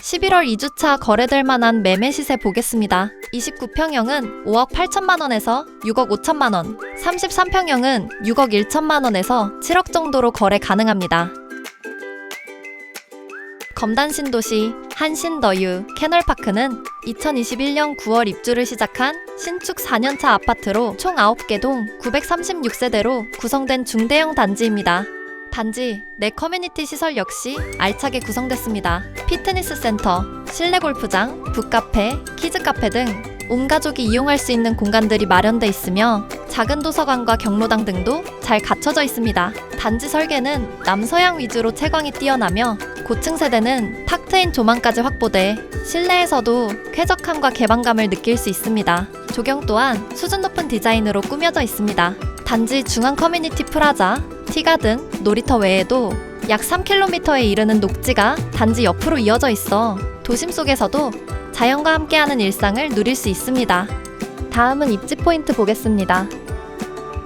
11월 2주차 거래될 만한 매매 시세 보겠습니다. 29평형은 5억 8천만 원에서 6억 5천만 원, 33평형은 6억 1천만 원에서 7억 정도로 거래 가능합니다. 검단 신도시 한신더유 캐널파크는 2021년 9월 입주를 시작한 신축 4년차 아파트로 총 9개 동 936세대로 구성된 중대형 단지입니다. 단지 내 커뮤니티 시설 역시 알차게 구성됐습니다. 피트니스 센터, 실내 골프장, 북카페, 키즈카페 등 온 가족이 이용할 수 있는 공간들이 마련돼 있으며 작은 도서관과 경로당 등도 잘 갖춰져 있습니다. 단지 설계는 남서양 위주로 채광이 뛰어나며 고층 세대는 탁 트인 조망까지 확보돼 실내에서도 쾌적함과 개방감을 느낄 수 있습니다. 조경 또한 수준 높은 디자인으로 꾸며져 있습니다. 단지 중앙 커뮤니티 프라자, 티가든, 놀이터 외에도 약 3km에 이르는 녹지가 단지 옆으로 이어져 있어 도심 속에서도 자연과 함께하는 일상을 누릴 수 있습니다. 다음은 입지 포인트 보겠습니다.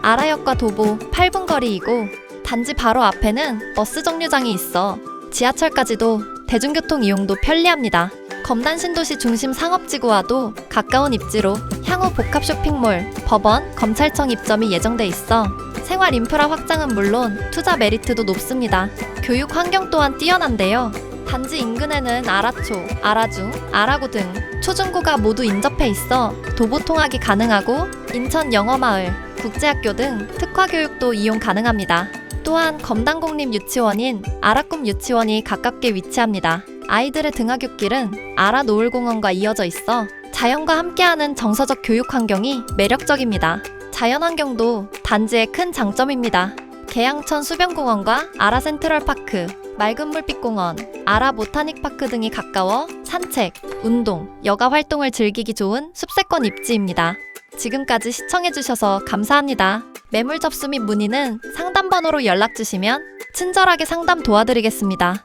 아라역과 도보 8분 거리이고 단지 바로 앞에는 버스 정류장이 있어 지하철까지도 대중교통 이용도 편리합니다. 검단 신도시 중심 상업지구와도 가까운 입지로 향후 복합 쇼핑몰, 법원, 검찰청 입점이 예정돼 있어 생활 인프라 확장은 물론 투자 메리트도 높습니다. 교육 환경 또한 뛰어난데요. 단지 인근에는 아라초, 아라중, 아라고 등 초중고가 모두 인접해 있어 도보 통학이 가능하고 인천 영어마을, 국제학교 등 특화 교육도 이용 가능합니다. 또한 검단공립 유치원인 아라꿈 유치원이 가깝게 위치합니다. 아이들의 등하굣길은 아라 노을공원과 이어져 있어 자연과 함께하는 정서적 교육 환경이 매력적입니다. 자연 환경도 단지의 큰 장점입니다. 계양천 수변공원과 아라 센트럴파크, 맑은 물빛공원, 아라 보타닉파크 등이 가까워 산책, 운동, 여가 활동을 즐기기 좋은 숲세권 입지입니다. 지금까지 시청해주셔서 감사합니다. 매물 접수 및 문의는 상담 번호로 연락 주시면 친절하게 상담 도와드리겠습니다.